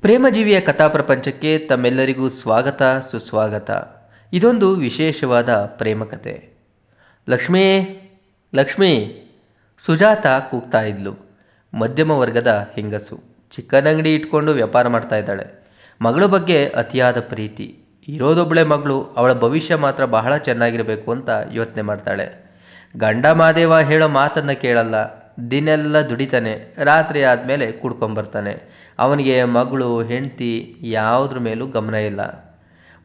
ಪ್ರೇಮಜೀವಿಯ ಕಥಾ ಪ್ರಪಂಚಕ್ಕೆ ತಮ್ಮೆಲ್ಲರಿಗೂ ಸ್ವಾಗತ, ಸುಸ್ವಾಗತ. ಇದೊಂದು ವಿಶೇಷವಾದ ಪ್ರೇಮಕತೆ. ಲಕ್ಷ್ಮೀ ಲಕ್ಷ್ಮೀ, ಸುಜಾತ ಕೂಗ್ತಾ ಇದ್ಲು. ಮಧ್ಯಮ ವರ್ಗದ ಹೆಂಗಸು. ಚಿಕನ್ ಅಂಗಡಿ ಇಟ್ಕೊಂಡು ವ್ಯಾಪಾರ ಮಾಡ್ತಾ ಇದ್ದಾಳೆ. ಮಗಳ ಬಗ್ಗೆ ಅತಿಯಾದ ಪ್ರೀತಿ. ಇರೋದೊಬ್ಬಳೆ ಮಗಳು, ಅವಳ ಭವಿಷ್ಯ ಮಾತ್ರ ಬಹಳ ಚೆನ್ನಾಗಿರಬೇಕು ಅಂತ ಯೋಚನೆ ಮಾಡ್ತಾಳೆ. ಗಂಡ ಮಾದೇವ ಹೇಳೋ ಮಾತನ್ನು ಕೇಳಲ್ಲ. ದಿನೆಲ್ಲ ದುಡಿತಾನೆ, ರಾತ್ರಿ ಆದಮೇಲೆ ಕುಡ್ಕೊಂಬರ್ತಾನೆ. ಅವನಿಗೆ ಮಗಳು, ಹೆಂಡತಿ ಯಾವುದ್ರ ಮೇಲೂ ಗಮನ ಇಲ್ಲ.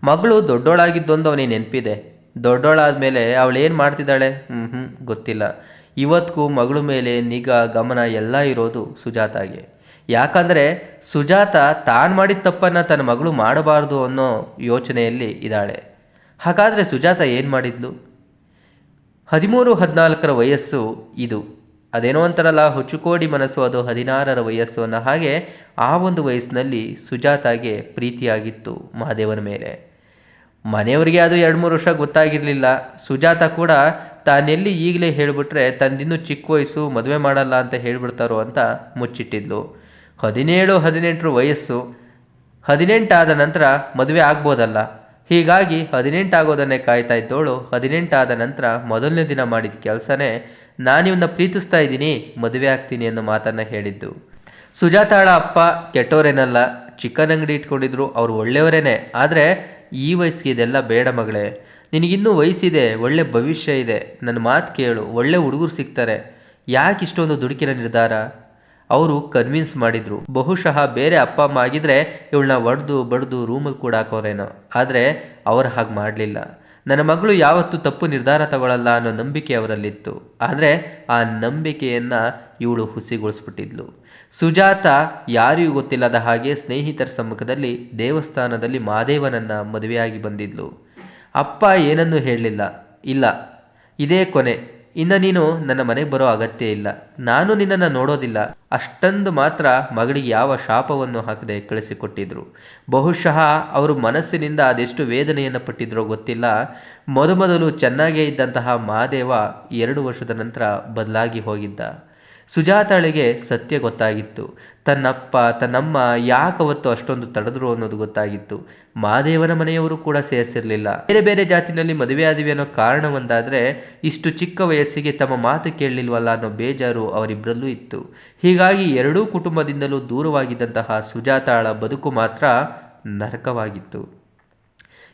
ಮಗಳು ದೊಡ್ಡೋಳಾಗಿದ್ದೊಂದು ಅವನಿಗೆ ನೆನಪಿದೆ. ದೊಡ್ಡೋಳಾದ ಮೇಲೆ ಏನು ಮಾಡ್ತಿದ್ದಾಳೆ? ಹ್ಞೂ ಹ್ಞೂ ಗೊತ್ತಿಲ್ಲ. ಇವತ್ತಿಗೂ ಮಗಳ ಮೇಲೆ ನಿಗಾ, ಗಮನ ಎಲ್ಲ ಇರೋದು ಸುಜಾತಾಗೆ. ಯಾಕಂದರೆ ಸುಜಾತ ತಾನು ಮಾಡಿದ ತಪ್ಪನ್ನು ತನ್ನ ಮಗಳು ಮಾಡಬಾರ್ದು ಅನ್ನೋ ಯೋಚನೆಯಲ್ಲಿ ಇದ್ದಾಳೆ. ಹಾಗಾದರೆ ಸುಜಾತ ಏನು ಮಾಡಿದ್ಲು? ಹದಿಮೂರು, ಹದಿನಾಲ್ಕರ ವಯಸ್ಸು ಇದು. ಅದೇನೋ ಅಂತಾರಲ್ಲ, ಹುಚ್ಚುಕೋಡಿ ಮನಸ್ಸು ಅದು ಹದಿನಾರರ ವಯಸ್ಸು ಅನ್ನೋ ಹಾಗೆ ಆ ಒಂದು ವಯಸ್ಸಿನಲ್ಲಿ ಸುಜಾತಾಗೆ ಪ್ರೀತಿಯಾಗಿತ್ತು ಮಹಾದೇವನ ಮೇಲೆ. ಮನೆಯವರಿಗೆ ಅದು ಎರಡು ಮೂರು ವರ್ಷ ಗೊತ್ತಾಗಿರಲಿಲ್ಲ. ಸುಜಾತ ಕೂಡ ತಾನೆಲ್ಲಿ ಈಗಲೇ ಹೇಳಿಬಿಟ್ರೆ ತಂದಿನ್ನೂ ಚಿಕ್ಕ ವಯಸ್ಸು, ಮದುವೆ ಮಾಡಲ್ಲ ಅಂತ ಹೇಳಿಬಿಡ್ತಾರೋ ಅಂತ ಮುಚ್ಚಿಟ್ಟಿದ್ಲು. ಹದಿನೇಳು, ಹದಿನೆಂಟರ ವಯಸ್ಸು. ಹದಿನೆಂಟಾದ ನಂತರ ಮದುವೆ ಆಗ್ಬೋದಲ್ಲ. ಹೀಗಾಗಿ ಹದಿನೆಂಟಾಗೋದನ್ನೇ ಕಾಯ್ತಾ ಇದ್ದವಳು ಹದಿನೆಂಟಾದ ನಂತರ ಮೊದಲನೇ ದಿನ ಮಾಡಿದ ಕೆಲಸನೇ ನಾನಿವನ್ನ ಪ್ರೀತಿಸ್ತಾ ಇದ್ದೀನಿ, ಮದುವೆ ಆಗ್ತೀನಿ ಅನ್ನೋ ಮಾತನ್ನು ಹೇಳಿದ್ದು. ಸುಜಾತಾಳ ಅಪ್ಪ ಕೆಟ್ಟವರೇನಲ್ಲ ಚಿಕನ್ ಅಂಗಡಿ ಇಟ್ಕೊಂಡಿದ್ರು ಅವ್ರು ಒಳ್ಳೆಯವರೇನೆ. ಆದರೆ ಈ ವಯಸ್ಸಿಗೆ ಇದೆಲ್ಲ ಬೇಡ ಮಗಳೇ. ನಿನಗಿನ್ನೂ ವಯಸ್ಸಿದೆ, ಒಳ್ಳೆ ಭವಿಷ್ಯ ಇದೆ. ನನ್ನ ಮಾತು ಕೇಳು, ಒಳ್ಳೆ ಹುಡುಗರು ಸಿಗ್ತಾರೆ. ಯಾಕೆ ಇಷ್ಟೊಂದು ದುಡುಕಿನ ನಿರ್ಧಾರ? ಅವರು ಕನ್ವಿನ್ಸ್ ಮಾಡಿದರು. ಬಹುಶಃ ಬೇರೆ ಅಪ್ಪ ಅಮ್ಮ ಆಗಿದ್ರೆ ಇವಳನ್ನ ಒಡೆದು, ಬಡ್ದು ರೂಮಿಗೆ ಕೂಡ ಹಾಕೋರೇನೋ. ಆದರೆ ಅವರು ಹಾಗೆ ಮಾಡಲಿಲ್ಲ. ನನ್ನ ಮಗಳು ಯಾವತ್ತೂ ತಪ್ಪು ನಿರ್ಧಾರ ತಗೊಳ್ಳಲ್ಲ ಅನ್ನೋ ನಂಬಿಕೆ ಅವರಲ್ಲಿತ್ತು. ಆದರೆ ಆ ನಂಬಿಕೆಯನ್ನು ಇವಳು ಹುಸಿಗೊಳಿಸ್ಬಿಟ್ಟಿದ್ಲು. ಸುಜಾತ ಯಾರಿಗೂ ಗೊತ್ತಿಲ್ಲದ ಹಾಗೆ ಸ್ನೇಹಿತರ ಸಮ್ಮುಖದಲ್ಲಿ ದೇವಸ್ಥಾನದಲ್ಲಿ ಮಾದೇವನನ್ನು ಮದುವೆಯಾಗಿ ಬಂದಿದ್ಲು. ಅಪ್ಪ ಏನನ್ನೂ ಹೇಳಲಿಲ್ಲ. ಇಲ್ಲ, ಇದೇ ಕೊನೆ. ಇನ್ನು ನೀನು ನನ್ನ ಮನೆಗೆ ಬರೋ ಅಗತ್ಯ ಇಲ್ಲ. ನಾನು ನಿನ್ನನ್ನು ನೋಡೋದಿಲ್ಲ. ಅಷ್ಟೊಂದು ಮಾತ್ರ ಮಗಳಿಗೆ ಯಾವ ಶಾಪವನ್ನು ಹಾಕದೆ ಕಳಿಸಿಕೊಟ್ಟಿದ್ರು. ಬಹುಶಃ ಅವರು ಮನಸ್ಸಿನಿಂದ ಅದೆಷ್ಟು ವೇದನೆಯನ್ನು ಪಟ್ಟಿದ್ರೋ ಗೊತ್ತಿಲ್ಲ. ಮೊದಮೊದಲು ಚೆನ್ನಾಗೇ ಇದ್ದಂತಹ ಮಹಾದೇವ ಎರಡು ವರ್ಷದ ನಂತರ ಬದಲಾಗಿ ಹೋಗಿದ್ದ. ಸುಜಾತಾಳಿಗೆ ಸತ್ಯ ಗೊತ್ತಾಗಿತ್ತು. ತನ್ನಪ್ಪ, ತನ್ನಮ್ಮ ಯಾಕವತ್ತು ಅಷ್ಟೊಂದು ತಡೆದ್ರು ಅನ್ನೋದು ಗೊತ್ತಾಗಿತ್ತು. ಮಾದೇವನ ಮನೆಯವರು ಕೂಡ ಸೇರಿಸಿರಲಿಲ್ಲ. ಬೇರೆ ಬೇರೆ ಜಾತಿನಲ್ಲಿ ಮದುವೆ ಆದಿವಿ ಅನ್ನೋ ಕಾರಣ ಒಂದಾದರೆ ಇಷ್ಟು ಚಿಕ್ಕ ವಯಸ್ಸಿಗೆ ತಮ್ಮ ಮಾತು ಕೇಳಲಿಲ್ವಲ್ಲ ಅನ್ನೋ ಬೇಜಾರು ಅವರಿಬ್ಬರಲ್ಲೂ ಇತ್ತು. ಹೀಗಾಗಿ ಎರಡೂ ಕುಟುಂಬದಿಂದಲೂ ದೂರವಾಗಿದ್ದಂತಹ ಸುಜಾತಾಳ ಬದುಕು ಮಾತ್ರ ನರಕವಾಗಿತ್ತು.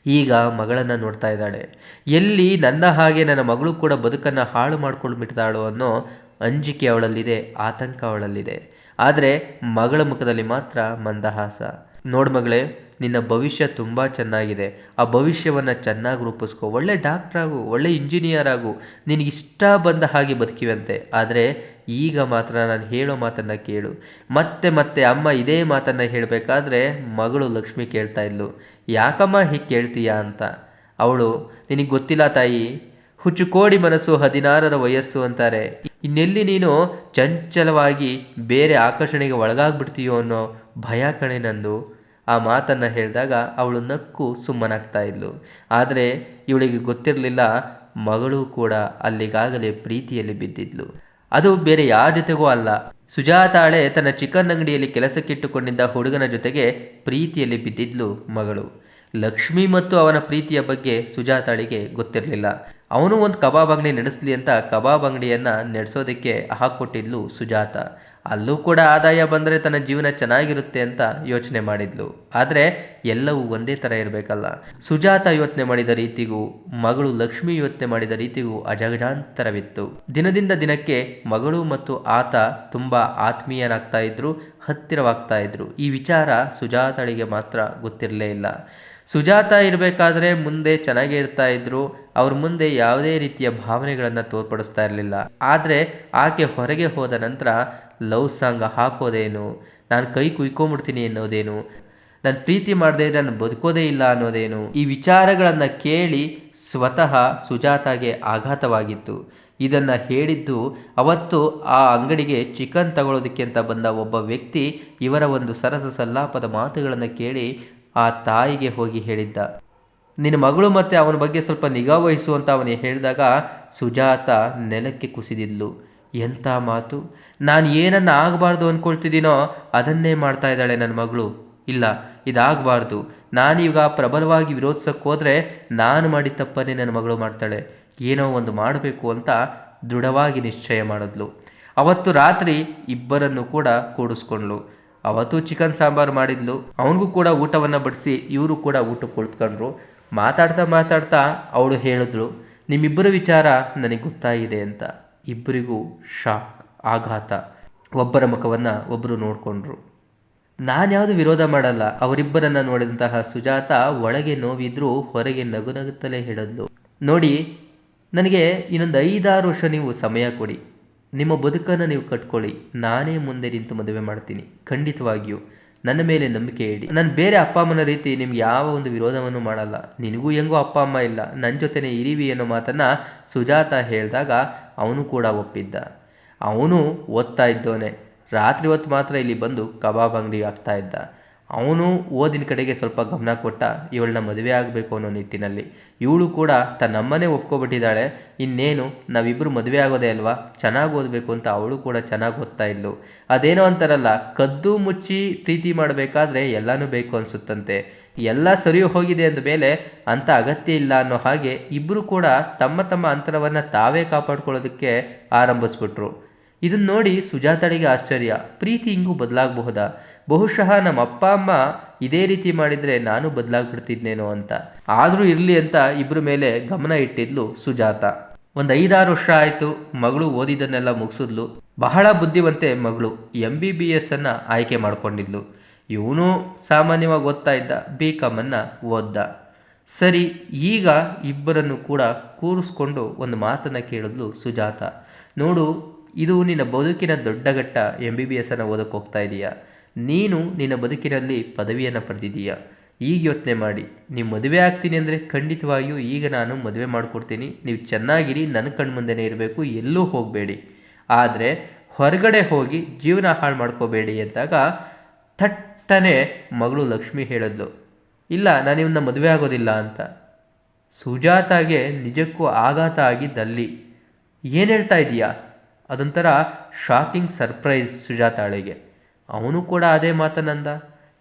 ಈಗ ಮಗಳನ್ನು ನೋಡ್ತಾ ಇದ್ದಾಳೆ. ಎಲ್ಲಿ ನನ್ನ ಹಾಗೆ ನನ್ನ ಮಗಳು ಕೂಡ ಬದುಕನ್ನು ಹಾಳು ಮಾಡ್ಕೊಂಡು ಬಿಡ್ತಾಳೋ ಅನ್ನೋ ಅಂಜಿಕೆ ಅವಳಲ್ಲಿದೆ, ಆತಂಕ ಅವಳಲ್ಲಿದೆ. ಆದರೆ ಮಗಳ ಮುಖದಲ್ಲಿ ಮಾತ್ರ ಮಂದಹಾಸ. ನೋಡು ಮಗಳೇ, ನಿನ್ನ ಭವಿಷ್ಯ ತುಂಬ ಚೆನ್ನಾಗಿದೆ. ಆ ಭವಿಷ್ಯವನ್ನು ಚೆನ್ನಾಗಿ ರೂಪಿಸ್ಕೋ. ಒಳ್ಳೆ ಡಾಕ್ಟ್ರಾಗು ಒಳ್ಳೆ ಇಂಜಿನಿಯರ್ ಆಗು. ನಿನಗಿಷ್ಟ ಬಂದ ಹಾಗೆ ಬದುಕಿವಂತೆ. ಆದರೆ ಈಗ ಮಾತ್ರ ನಾನು ಹೇಳೋ ಮಾತನ್ನು ಕೇಳು. ಮತ್ತೆ ಮತ್ತೆ ಅಮ್ಮ ಇದೇ ಮಾತನ್ನು ಹೇಳಬೇಕಾದ್ರೆ ಮಗಳು ಲಕ್ಷ್ಮಿ ಕೇಳ್ತಾ ಇದ್ಲು. ಯಾಕಮ್ಮ ಹೀಗೆ ಕೇಳ್ತೀಯಾ ಅಂತ. ಅವಳು, ನಿನಗೆ ಗೊತ್ತಿಲ್ಲ ತಾಯಿ? ಹುಚ್ಚು ಕೋಡಿ ಮನಸ್ಸು ಹದಿನಾರರ ವಯಸ್ಸು ಅಂತಾರೆ. ಇನ್ನೆಲ್ಲಿ ನೀನು ಚಂಚಲವಾಗಿ ಬೇರೆ ಆಕರ್ಷಣೆಗೆ ಒಳಗಾಗ್ಬಿಡ್ತೀಯೋ ಅನ್ನೋ ಭಯ ಕಣೆ ನಂದು. ಆ ಮಾತನ್ನು ಹೇಳಿದಾಗ ಅವಳು ನಕ್ಕು ಸುಮ್ಮನಾಗ್ತಾ ಇದ್ಲು. ಆದರೆ ಇವಳಿಗೆ ಗೊತ್ತಿರಲಿಲ್ಲ, ಮಗಳು ಕೂಡ ಅಲ್ಲಿಗಾಗಲೇ ಪ್ರೀತಿಯಲ್ಲಿ ಬಿದ್ದಿದ್ಲು. ಅದು ಬೇರೆ ಯಾರ ಜೊತೆಗೂ ಅಲ್ಲ. ಸುಜಾತಾಳೆ ತನ್ನ ಚಿಕನ್ ಅಂಗಡಿಯಲ್ಲಿ ಕೆಲಸಕ್ಕಿಟ್ಟುಕೊಂಡಿದ್ದ ಹುಡುಗನ ಜೊತೆಗೆ ಪ್ರೀತಿಯಲ್ಲಿ ಬಿದ್ದಿದ್ಲು ಮಗಳು. ಲಕ್ಷ್ಮಿ ಮತ್ತು ಅವನ ಪ್ರೀತಿಯ ಬಗ್ಗೆ ಸುಜಾತಾಳಿಗೆ ಗೊತ್ತಿರಲಿಲ್ಲ. ಅವನು ಒಂದು ಕಬಾಬ್ ಅಂಗಡಿ ನಡೆಸಲಿ ಅಂತ ಕಬಾಬ್ ಅಂಗಡಿಯನ್ನು ನಡೆಸೋದಕ್ಕೆ ಹಾಕ್ಕೊಟ್ಟಿದ್ಲು ಸುಜಾತ. ಅಲ್ಲೂ ಕೂಡ ಆದಾಯ ಬಂದರೆ ತನ್ನ ಜೀವನ ಚೆನ್ನಾಗಿರುತ್ತೆ ಅಂತ ಯೋಚನೆ ಮಾಡಿದ್ಲು. ಆದರೆ ಎಲ್ಲವೂ ಒಂದೇ ಥರ ಇರಬೇಕಲ್ಲ. ಸುಜಾತ ಯೋಚನೆ ಮಾಡಿದ ರೀತಿಗೂ, ಮಗಳು ಲಕ್ಷ್ಮಿ ಯೋಚನೆ ಮಾಡಿದ ರೀತಿಗೂ ಅಜಗಜಾಂತರವಿತ್ತು. ದಿನದಿಂದ ದಿನಕ್ಕೆ ಮಗಳು ಮತ್ತು ಆತ ತುಂಬ ಆತ್ಮೀಯರಾಗ್ತಾ ಇದ್ರು, ಹತ್ತಿರವಾಗ್ತಾ ಇದ್ರು. ಈ ವಿಚಾರ ಸುಜಾತಳಿಗೆ ಮಾತ್ರ ಗೊತ್ತಿರಲೇ ಇಲ್ಲ. ಸುಜಾತ ಇರಬೇಕಾದ್ರೆ ಮುಂದೆ ಚೆನ್ನಾಗೇ ಇರ್ತಾ ಇದ್ರು ಅವ್ರ ಮುಂದೆ ಯಾವುದೇ ರೀತಿಯ ಭಾವನೆಗಳನ್ನು ತೋರ್ಪಡಿಸ್ತಾ ಇರಲಿಲ್ಲ. ಆದರೆ ಆಕೆ ಹೊರಗೆ ಹೋದ ನಂತರ ಲವ್ ಸಾಂಗ್ ಹಾಕೋದೇನು? ನಾನು ಕೈ ಕುಯ್ಕೊಂಬಿಡ್ತೀನಿ ಅನ್ನೋದೇನು? ನಾನು ಪ್ರೀತಿ ಮಾಡದೆ ನಾನು ಬದುಕೋದೇ ಇಲ್ಲ ಅನ್ನೋದೇನು? ಈ ವಿಚಾರಗಳನ್ನು ಕೇಳಿ ಸ್ವತಃ ಸುಜಾತಾಗೆ ಆಘಾತವಾಗಿತ್ತು. ಇದನ್ನು ಹೇಳಿದ್ದು, ಅವತ್ತು ಆ ಅಂಗಡಿಗೆ ಚಿಕನ್ ತಗೊಳ್ಳೋದಕ್ಕೆ ಅಂತ ಬಂದ ಒಬ್ಬ ವ್ಯಕ್ತಿ ಇವರ ಒಂದು ಸರಸ ಸಲ್ಲಾಪದ ಮಾತುಗಳನ್ನು ಕೇಳಿ ಆ ತಾಯಿಗೆ ಹೋಗಿ ಹೇಳಿದ್ದ. ನಿನ್ನ ಮಗಳು ಮತ್ತು ಅವನ ಬಗ್ಗೆ ಸ್ವಲ್ಪ ನಿಗಾ ವಹಿಸು ಅಂತ ಅವನಿಗೆ ಹೇಳಿದಾಗ ಸುಜಾತ ನೆಲಕ್ಕೆ ಕುಸಿದಿದ್ಲು. ಎಂಥ ಮಾತು? ನಾನು ಏನನ್ನು ಆಗಬಾರ್ದು ಅಂದ್ಕೊಳ್ತಿದ್ದೀನೋ ಅದನ್ನೇ ಮಾಡ್ತಾ ಇದ್ದಾಳೆ ನನ್ನ ಮಗಳು. ಇಲ್ಲ, ಇದಾಗಬಾರ್ದು. ನಾನೀಗ ಪ್ರಬಲವಾಗಿ ವಿರೋಧಿಸಕ್ಕೆ ಹೋದರೆ ನಾನು ಮಾಡಿದ ತಪ್ಪನ್ನೇ ನನ್ನ ಮಗಳು ಮಾಡ್ತಾಳೆ. ಏನೋ ಒಂದು ಮಾಡಬೇಕು ಅಂತ ದೃಢವಾಗಿ ನಿಶ್ಚಯ ಮಾಡಿದ್ಲು. ಅವತ್ತು ರಾತ್ರಿ ಇಬ್ಬರನ್ನು ಕೂಡ ಕೂಡಿಸ್ಕೊಂಡ್ಲು ಅವತ್ತು ಚಿಕನ್ ಸಾಂಬಾರು ಮಾಡಿದ್ಲು. ಅವನಿಗೂ ಕೂಡ ಊಟವನ್ನು ಬಡಿಸಿ ಇವರು ಕೂಡ ಊಟಕ್ಕೆ ಕುಳಿತ್ಕೊಂಡ್ರು. ಮಾತಾಡ್ತಾ ಮಾತಾಡ್ತಾ ಅವಳು ಹೇಳಿದ್ರು ನಿಮ್ಮಿಬ್ಬರ ವಿಚಾರ ನನಗೆ ಗೊತ್ತಾಗಿದೆ ಅಂತ. ಇಬ್ಬರಿಗೂ ಶಾಕ್, ಆಘಾತ. ಒಬ್ಬರ ಮುಖವನ್ನು ಒಬ್ಬರು ನೋಡಿಕೊಂಡ್ರು. ನಾನು ಯಾವುದು ವಿರೋಧ ಮಾಡಲ್ಲ, ಅವರಿಬ್ಬರನ್ನ ನೋಡಿದಂತಹ ಸುಜಾತ ಒಳಗೆ ನೋವಿದ್ರೂ ಹೊರಗೆ ನಗು ನಗುತ್ತಲೇ ಹೇಳಿದ್ಲು. ನೋಡಿ, ನನಗೆ ಇನ್ನೊಂದು ಐದಾರು ವರ್ಷ ನೀವು ಸಮಯ ಕೊಡಿ. ನಿಮ್ಮ ಬದುಕನ್ನು ನೀವು ಕಟ್ಕೊಳ್ಳಿ. ನಾನೇ ಮುಂದೆ ನಿಂತು ಮದುವೆ ಮಾಡ್ತೀನಿ. ಖಂಡಿತವಾಗಿಯೂ. ನನ್ನ ಮೇಲೆ ನಂಬಿಕೆ ಇಡಿ. ನಾನು ಬೇರೆ ಅಪ್ಪ ಅಮ್ಮನ ರೀತಿ ನಿಮ್ಗೆ ಯಾವ ಒಂದು ವಿರೋಧವನ್ನು ಮಾಡಲ್ಲ. ನಿನಗೂ ಹೆಂಗೋ ಅಪ್ಪ ಅಮ್ಮ ಇಲ್ಲ. ನನ್ನ ಜೊತೆನೆ ಇರಿವಿ ಅನ್ನೋ ಮಾತನ್ನು ಸುಜಾತ ಹೇಳಿದಾಗ ಅವನು ಕೂಡ ಒಪ್ಪಿದ್ದ. ಅವನು ಓದ್ತಾ ಇದ್ದೋನೆ ರಾತ್ರಿ ಹೊತ್ತು ಮಾತ್ರ ಇಲ್ಲಿ ಬಂದು ಕಬಾಬ್ ಅಂಗಡಿ ಆಗ್ತಾ ಇದ್ದ. ಅವನು ಓದಿನ ಕಡೆಗೆ ಸ್ವಲ್ಪ ಗಮನ ಕೊಟ್ಟ ಇವಳನ್ನ ಮದುವೆ ಆಗಬೇಕು ಅನ್ನೋ ನಿಟ್ಟಿನಲ್ಲಿ. ಇವಳು ಕೂಡ ತನ್ನಮ್ಮನೇ ಒಪ್ಕೊಬಿಟ್ಟಿದ್ದಾಳೆ. ಇನ್ನೇನು ನಾವಿಬ್ಬರು ಮದುವೆ ಆಗೋದೇ ಅಲ್ವಾ? ಚೆನ್ನಾಗಿ ಓದಬೇಕು ಅಂತ ಅವಳು ಕೂಡ ಚೆನ್ನಾಗಿ ಓದ್ತಾ ಇದ್ಲು. ಅದೇನೋ ಅಂತಾರಲ್ಲ, ಕದ್ದು ಮುಚ್ಚಿ ಪ್ರೀತಿ ಮಾಡಬೇಕಾದ್ರೆ ಎಲ್ಲನೂ ಬೇಕು ಅನಿಸುತ್ತಂತೆ. ಎಲ್ಲ ಸರಿ ಹೋಗಿದೆ ಅಂದ ಮೇಲೆ ಅಂಥ ಅಗತ್ಯ ಇಲ್ಲ ಅನ್ನೋ ಹಾಗೆ ಇಬ್ಬರು ಕೂಡ ತಮ್ಮ ತಮ್ಮ ಅಂತರವನ್ನು ತಾವೇ ಕಾಪಾಡ್ಕೊಳ್ಳೋದಕ್ಕೆ ಆರಂಭಿಸ್ಬಿಟ್ರು. ಇದನ್ನ ನೋಡಿ ಸುಜಾತಳಿಗೆ ಆಶ್ಚರ್ಯ. ಪ್ರೀತಿ ಹಿಂಗೂ ಬದಲಾಗಬಹುದಾ? ಬಹುಶಃ ನಮ್ಮ ಅಪ್ಪ, ಅಮ್ಮ ಇದೇ ರೀತಿ ಮಾಡಿದರೆ ನಾನು ಬದಲಾಗ್ಬಿಡ್ತಿದ್ನೇನೋ ಅಂತ. ಆದರೂ ಇರಲಿ ಅಂತ ಇಬ್ಬರ ಮೇಲೆ ಗಮನ ಇಟ್ಟಿದ್ಲು ಸುಜಾತ. ಒಂದು ಐದಾರು ವರ್ಷ ಆಯಿತು, ಮಗಳು ಓದಿದ್ದನ್ನೆಲ್ಲ ಮುಗಿಸಿದ್ಲು. ಬಹಳ ಬುದ್ಧಿವಂತೆ ಮಗಳು. ಎಂ ಬಿ ಬಿ ಎಸ್ ಅನ್ನು ಆಯ್ಕೆ ಮಾಡಿಕೊಂಡಿದ್ಲು. ಇವನು ಸಾಮಾನ್ಯವಾಗಿ ಓದ್ತಾ ಇದ್ದ ಬಿ ಕಾಮನ್ನು ಓದ್ದ. ಸರಿ, ಈಗ ಇಬ್ಬರನ್ನು ಕೂಡ ಕೂರಿಸ್ಕೊಂಡು ಒಂದು ಮಾತನ್ನು ಕೇಳಿದ್ಲು ಸುಜಾತ. ನೋಡು ಇದು ನಿನ್ನ ಬದುಕಿನ ದೊಡ್ಡ ಘಟ್ಟ ಎಂ ಬಿ ಬಿ ಎಸ್ಸನ್ನು ಓದಕ್ಕೆ ಹೋಗ್ತಾ ಇದೀಯಾ? ನೀನು ನಿನ್ನ ಬದುಕಿನಲ್ಲಿ ಪದವಿಯನ್ನು ಪಡೆದಿದ್ದೀಯಾ? ಈಗ ಯೋಚನೆ ಮಾಡಿ. ನೀವು ಮದುವೆ ಆಗ್ತೀನಿ ಅಂದರೆ ಖಂಡಿತವಾಗಿಯೂ ಈಗ ನಾನು ಮದುವೆ ಮಾಡಿಕೊಡ್ತೀನಿ. ನೀವು ಚೆನ್ನಾಗಿರಿ ನನ್ನ ಕಣ್ಣು ಮುಂದೆನೇ ಇರಬೇಕು, ಎಲ್ಲೂ ಹೋಗಬೇಡಿ. ಆದರೆ ಹೊರಗಡೆ ಹೋಗಿ ಜೀವನ ಹಾಳು ಮಾಡ್ಕೋಬೇಡಿ ಅಂದಾಗ ಥಟ್ಟನೆ ಮಗಳು ಲಕ್ಷ್ಮಿ ಹೇಳಿದ್ಲು. ಇಲ್ಲ, ನಾನು ಇವನ್ನ ಮದುವೆ ಆಗೋದಿಲ್ಲ ಅಂತ. ಸುಜಾತಾಗೆ ನಿಜಕ್ಕೂ ಆಘಾತ ಆಗಿದ್ದಲ್ಲಿ. ಏನು ಹೇಳ್ತಾ ಇದೀಯಾ? ಅದೊಂಥರ ಶಾಕಿಂಗ್ ಸರ್ಪ್ರೈಸ್ ಸುಜಾತಾಳಿಗೆ ಅವನು ಕೂಡ ಅದೇ ಮಾತನಂದ,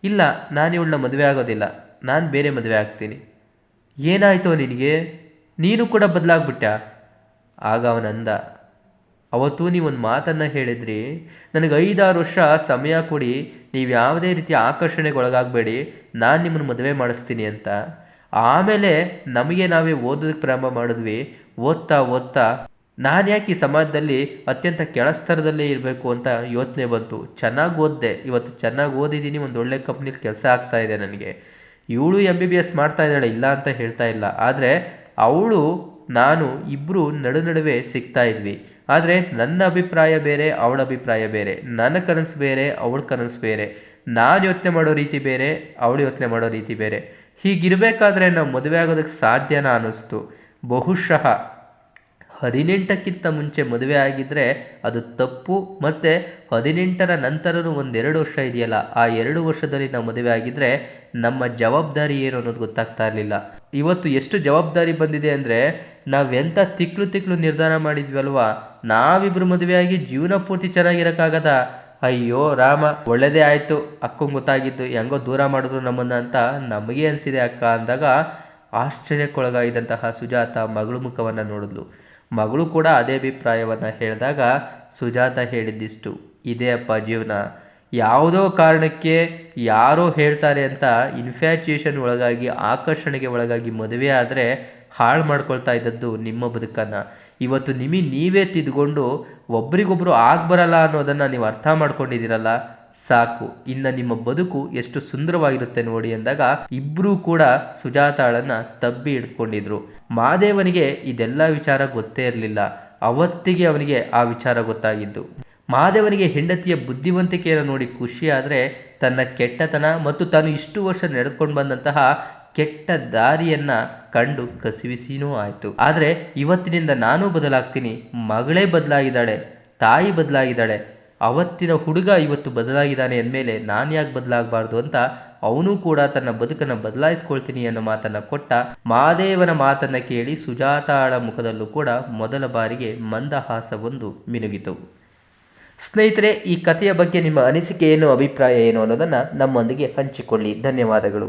ಇಲ್ಲ, ನಾನು ಇವಳನ್ನ ಮದುವೆ ಆಗೋದಿಲ್ಲ, ನಾನು ಬೇರೆ ಮದುವೆ ಆಗ್ತೀನಿ. ಏನಾಯಿತೋ ನಿನಗೆ? ನೀನು ಕೂಡ ಬದಲಾಗ್ಬಿಟ್ಟ? ಆಗ ಅವನಂದ, ಅವತ್ತು ನೀವೊಂದು ಮಾತನ್ನು ಹೇಳಿದ್ರಿ. ನನಗೆ ಐದಾರು ವರ್ಷ ಸಮಯ ಕೊಡಿ. ನೀವು ಯಾವುದೇ ರೀತಿಯ ಆಕರ್ಷಣೆಗೆ ಒಳಗಾಗಬೇಡಿ ನಾನು ನಿಮ್ಮನ್ನು ಮದುವೆ ಮಾಡಿಸ್ತೀನಿ ಅಂತ. ಆಮೇಲೆ ನಮಗೆ ನಾವೇ ಓದೋದಕ್ಕೆ ಪ್ರಾರಂಭ ಮಾಡಿದ್ವಿ. ಓದ್ತಾ ಓದ್ತಾ ನಾನು ಯಾಕೆ ಈ ಸಮಾಜದಲ್ಲಿ ಅತ್ಯಂತ ಕೆಳಸ್ತರದಲ್ಲೇ ಇರಬೇಕು ಅಂತ ಯೋಚನೆ ಬಂತು. ಚೆನ್ನಾಗಿ ಓದಿದೆ. ಇವತ್ತು ಚೆನ್ನಾಗಿ ಓದಿದ್ದೀನಿ. ಒಂದು ಒಳ್ಳೆ ಕಂಪ್ನಿಲಿ ಕೆಲಸ ಆಗ್ತಾ ಇದೆ ನನಗೆ. ಇವಳು ಎಂ ಬಿ ಬಿ ಎಸ್ ಮಾಡ್ತಾ ಇದ್ದಾಳೆ, ಇಲ್ಲ ಅಂತ ಹೇಳ್ತಾ ಇಲ್ಲ. ಆದರೆ ಅವಳು, ನಾನು ಇಬ್ಬರು ನಡು ನಡುವೆ ಸಿಗ್ತಾ ಇದ್ವಿ. ಆದರೆ ನನ್ನ ಅಭಿಪ್ರಾಯ ಬೇರೆ, ಅವಳ ಅಭಿಪ್ರಾಯ ಬೇರೆ. ನನ್ನ ಕನಸು ಬೇರೆ, ಅವಳ ಕನಸು ಬೇರೆ. ನಾನು ಯೋಚನೆ ಮಾಡೋ ರೀತಿ ಬೇರೆ, ಅವಳು ಯೋಚನೆ ಮಾಡೋ ರೀತಿ ಬೇರೆ. ಹೀಗಿರಬೇಕಾದ್ರೆ ನಾವು ಮದುವೆ ಆಗೋದಕ್ಕೆ ಸಾಧ್ಯನಾ ಅನ್ನಿಸ್ತು. ಬಹುಶಃ ಹದಿನೆಂಟಕ್ಕಿಂತ ಮುಂಚೆ ಮದುವೆ ಆಗಿದ್ದರೆ ಅದು ತಪ್ಪು, ಮತ್ತು ಹದಿನೆಂಟರ ನಂತರನೂ ಒಂದೆರಡು ವರ್ಷ ಇದೆಯಲ್ಲ, ಆ ಎರಡು ವರ್ಷದಲ್ಲಿ ನಾವು ಮದುವೆ ಆಗಿದ್ದರೆ ನಮ್ಮ ಜವಾಬ್ದಾರಿ ಏನು ಅನ್ನೋದು ಗೊತ್ತಾಗ್ತಾ ಇರಲಿಲ್ಲ. ಇವತ್ತು ಎಷ್ಟು ಜವಾಬ್ದಾರಿ ಬಂದಿದೆ ಅಂದರೆ ನಾವೆಂಥ ತಿಕ್ಲು ತಿಕ್ಲು ನಿರ್ಧಾರ ಮಾಡಿದ್ವಲ್ವಾ ನಾವಿಬ್ಬರು ಮದುವೆಯಾಗಿ ಜೀವನ ಪೂರ್ತಿ ಚೆನ್ನಾಗಿರೋಕ್ಕಾಗದ? ಅಯ್ಯೋ ರಾಮ ಒಳ್ಳೆಯದೇ ಆಯಿತು, ಅಕ್ಕಂಗೆ ಗೊತ್ತಾಗಿದ್ದು, ಹೆಂಗೋ ದೂರ ಮಾಡಿದ್ರು ನಮ್ಮನ್ನು ಅಂತ ನಮಗೆ ಅನಿಸಿದೆ ಅಕ್ಕ ಅಂದಾಗ ಆಶ್ಚರ್ಯಕ್ಕೊಳಗಾಗಿದ್ದಂತಹ ಸುಜಾತ ಮಗಳು ಮುಖವನ್ನು ನೋಡಿದ್ಲು. ಮಗಳು ಕೂಡ ಅದೇ ಅಭಿಪ್ರಾಯವನ್ನು ಹೇಳಿದಾಗ ಸುಜಾತ ಹೇಳಿದ್ದಿಷ್ಟು, ಇದೇ ಅಪ್ಪ ಜೀವನ. ಯಾವುದೋ ಕಾರಣಕ್ಕೆ ಯಾರೋ ಹೇಳ್ತಾರೆ ಅಂತ ಇನ್ಫ್ಯಾಚುಯೇಷನ್ ಒಳಗಾಗಿ, ಆಕರ್ಷಣೆಗೆ ಒಳಗಾಗಿ ಮದುವೆ ಆದರೆ ಹಾಳು ಮಾಡ್ಕೊಳ್ತಾ ಇದ್ದದ್ದು ನಿಮ್ಮ ಬದುಕನ್ನು. ಇವತ್ತು ನಿಮಗೆ ನೀವೇ ತಿದ್ಕೊಂಡು ಒಬ್ರಿಗೊಬ್ರು ಆಗ್ಬರಲ್ಲ ಅನ್ನೋದನ್ನು ನೀವು ಅರ್ಥ ಮಾಡ್ಕೊಂಡಿದ್ದೀರಲ್ಲ? ಸಾಕು. ಇನ್ನು ನಿಮ್ಮ ಬದುಕು ಎಷ್ಟು ಸುಂದರವಾಗಿರುತ್ತೆ ನೋಡಿ ಎಂದಾಗ ಇಬ್ಬರೂ ಕೂಡ ಸುಜಾತಾಳನ್ನು ತಬ್ಬಿ ಹಿಡ್ಕೊಂಡಿದ್ರು. ಮಾದೇವನಿಗೆ ಇದೆಲ್ಲ ವಿಚಾರ ಗೊತ್ತೇ ಇರಲಿಲ್ಲ. ಅವತ್ತಿಗೆ ಅವನಿಗೆ ಆ ವಿಚಾರ ಗೊತ್ತಾಗಿದ್ದು. ಮಾದೇವನಿಗೆ ಹೆಂಡತಿಯ ಬುದ್ಧಿವಂತಿಕೆಯನ್ನು ನೋಡಿ ಖುಷಿಯಾದರೆ ತನ್ನ ಕೆಟ್ಟತನ ಮತ್ತು ತಾನು ಇಷ್ಟು ವರ್ಷ ನಡೆದುಕೊಂಡು ಬಂದಂತಹ ಕೆಟ್ಟ ದಾರಿಯನ್ನ ಕಂಡು ಕಸಿವಿಸಿನೂ ಆಯಿತು. ಆದರೆ ಇವತ್ತಿನಿಂದ ನಾನು ಬದಲಾಗ್ತೀನಿ. ಮಗಳೇ ಬದಲಾಗಿದ್ದಾಳೆ. ತಾಯಿ ಬದಲಾಗಿದ್ದಾಳೆ. ಅವತ್ತಿನ ಹುಡುಗ ಇವತ್ತು ಬದಲಾಗಿದ್ದಾನೆ ಅಂದಮೇಲೆ ನಾನು ಯಾಕೆ ಬದಲಾಗಬಾರ್ದು ಅಂತ ಅವನು ಕೂಡ ತನ್ನ ಬದುಕನ್ನು ಬದಲಾಯಿಸ್ಕೊಳ್ತೀನಿ ಅನ್ನೋ ಮಾತನ್ನು ಕೊಟ್ಟ ಮಹಾದೇವನ ಮಾತನ್ನು ಕೇಳಿ ಸುಜಾತಾಳ ಮುಖದಲ್ಲೂ ಕೂಡ ಮೊದಲ ಬಾರಿಗೆ ಮಂದಹಾಸವೊಂದು ಮಿನುಗಿತು. ಸ್ನೇಹಿತರೆ, ಈ ಕಥೆಯ ಬಗ್ಗೆ ನಿಮ್ಮ ಅನಿಸಿಕೆ ಏನು, ಅಭಿಪ್ರಾಯ ಏನು ಅನ್ನೋದನ್ನು ನಮ್ಮೊಂದಿಗೆ ಹಂಚಿಕೊಳ್ಳಿ. ಧನ್ಯವಾದಗಳು.